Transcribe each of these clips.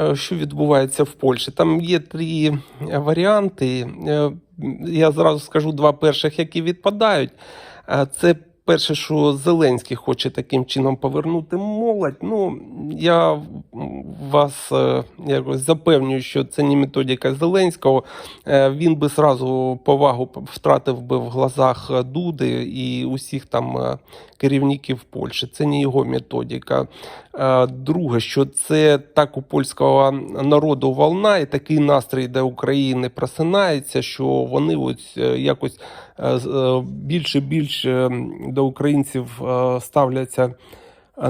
е, що відбувається в Польщі. Там є три варіанти. Е, Я зразу скажу два перших, які відпадають. Е, Це перше, що Зеленський хоче таким чином повернути молодь. Ну, я вас е, якось запевнюю, що це не методика Зеленського. Е, Він би сразу повагу втратив би в глазах е, Дуди і усіх там керівників Польщі. Це не його методика. Друге, що це так у польського народу волна, і такий настрій до України просинається, що вони ось якось більше більше до українців е, ставляться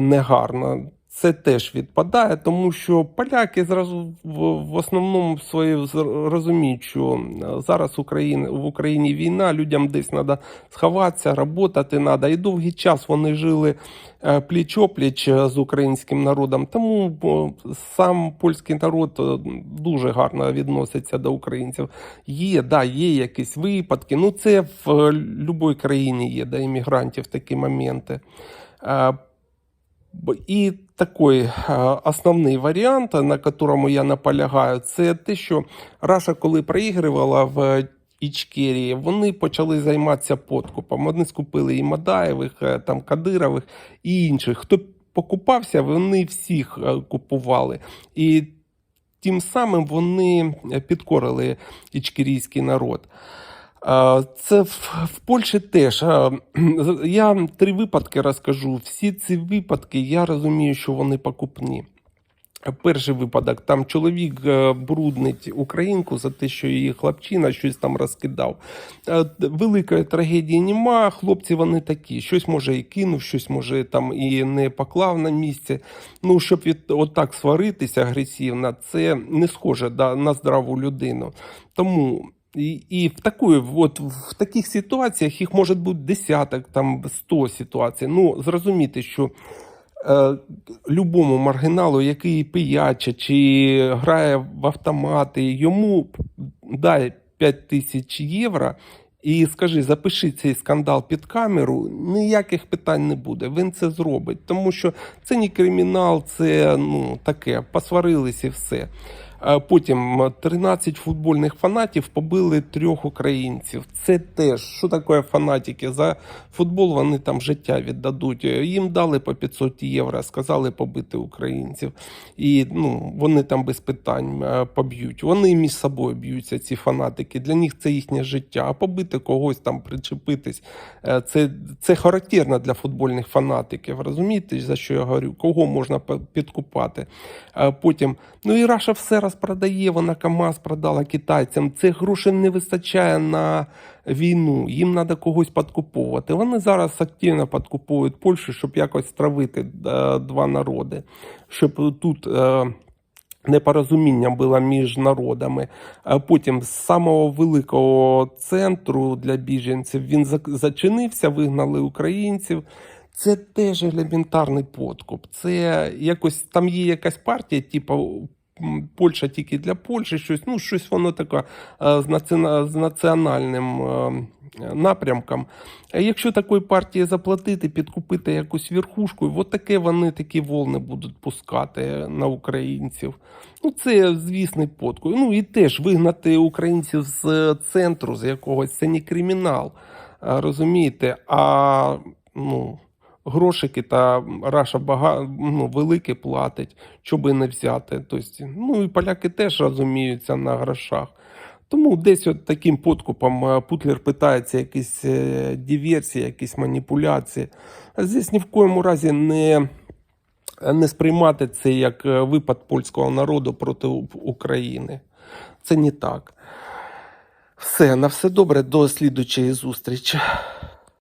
негарно. Це теж відпадає, тому що поляки зразу в, основному своє з- розуміють, що е, зараз Україна, в Україні війна, людям десь треба сховатися, працювати треба. І довгий час вони жили е, пліч-опліч е, з українським народом. Тому сам польський народ дуже гарно відноситься до українців. Є, да, є якісь випадки. Ну, це в будь-якій країні є, до іммігрантів такі моменти. І такий е, основний варіант, на якому я наполягаю, це те, що Раша, коли проігрувала в Ічкерії, вони почали займатися подкупом. Вони скупили і Мадаєвих, е, там Кадирових і інших. Хто покупався, вони всіх е, купували. І тим самим вони підкорили ічкерійський народ. Це в, Польщі теж. Я три випадки розкажу. Всі ці випадки я розумію, що вони покупні. Перший випадок, там чоловік е, бруднить українку за те, що її хлопчина щось там розкидав. Е, Великої трагедії нема. Хлопці вони такі. Щось може і кинув, щось може там і не поклав на місце. Ну, щоб від отак сваритися агресивно, це не схоже да, на здраву людину. Тому. І, в такої, от, в таких ситуаціях їх може бути десяток, там 100 ситуацій. Ну, зрозуміти, що е, любому маргіналу, який пияче чи грає в автомати, йому дай 5 тисяч євро і скажи, запиши цей скандал під камеру, ніяких питань не буде. Він це зробить, тому що це не кримінал, це ну таке, посварились і все. А Потім 13 футбольних фанатів побили трьох українців. Це теж що таке фанатики? За футбол вони там життя віддадуть. Їм дали по 500 євро, сказали побити українців. І ну, вони там без питань е, поб'ють. Вони між собою б'ються, ці фанатики. Для них це їхнє життя. А побити когось там, причепитись, е, це, це характерно для футбольних фанатиків. Розумієте, за що я говорю? Кого можна підкупати? Потім, ну і Раша все розпродає, вона КАМАЗ продала китайцям. Цих грошей не вистачає на війну. Їм треба когось підкуповувати. Вони зараз активно підкуповують Польщу, щоб якось стравити е, два народи, щоб тут. е, Непорозуміння було між народами. Потім з самого великого центру для біженців він зачинився, вигнали українців. Це теж елементарний подкуп. Це якось там є якась партія, типу Польща тільки для Польщі, щось, ну, щось воно таке е, з, націона- з національним е, напрямком. А якщо такої партії заплатити, підкупити якусь верхушку, от таке вони такі волни будуть пускати на українців. Ну, це звісний подкуп. Ну і теж вигнати українців з центру, з якогось це не кримінал. Розумієте? А ну, грошики та Раша бага, ну, велике платить, щоб не взяти. Тобто, ну і поляки теж розуміються на грошах. Тому десь от таким подкупом е, Путлер питається якісь е, диверсії, якісь маніпуляції. Здесь ні в коєму разі не, не сприймати це як е, випад польського народу проти України. Це не так. Все, на все добре, до слідучої зустрічі.